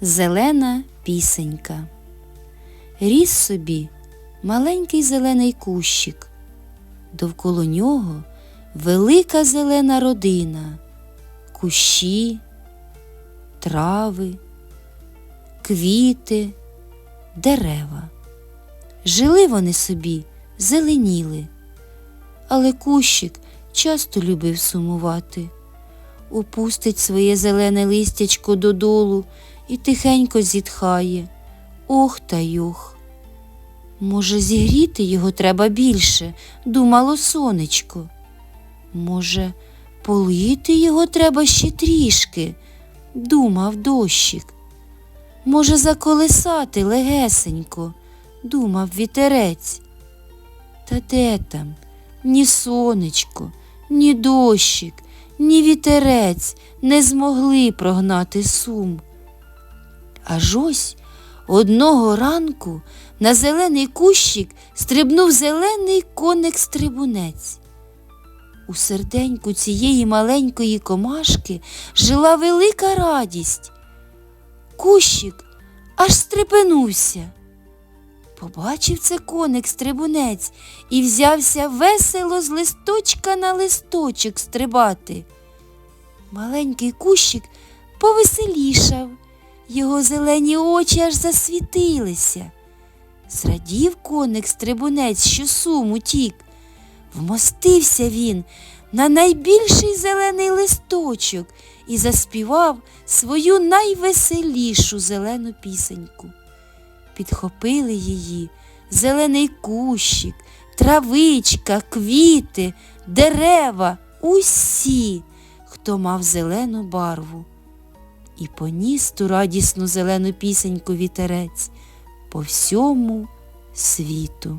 Зелена пісенька. Ріс собі маленький зелений кущик. Довколо нього велика зелена родина, кущі, трави, квіти, дерева. Жили вони собі, зеленіли, але кущик часто любив сумувати. Опустить своє зелене листячко додолу і тихенько зітхає. Ох та йох. Може, зігріти його треба більше, думало сонечко. Може, полити його треба ще трішки, думав дощик. Може, заколисати легесенько, думав вітерець. Та де там ні сонечко, ні дощик, ні вітерець не змогли прогнати сум. Аж ось одного ранку на зелений кущик стрибнув зелений коник-стрибунець. У серденьку цієї маленької комашки жила велика радість. Кущик аж стрепенувся. Побачив це коник-стрибунець і взявся весело з листочка на листочок стрибати. Маленький кущик повеселішав, його зелені очі аж засвітилися. Зрадів коник-стрибунець, що сум утік. Вмостився він на найбільший зелений листочок і заспівав свою найвеселішу зелену пісеньку. Підхопили її зелений кущик, травичка, квіти, дерева, усі, хто мав зелену барву. І поніс ту радісну зелену пісеньку вітерець по всьому світу.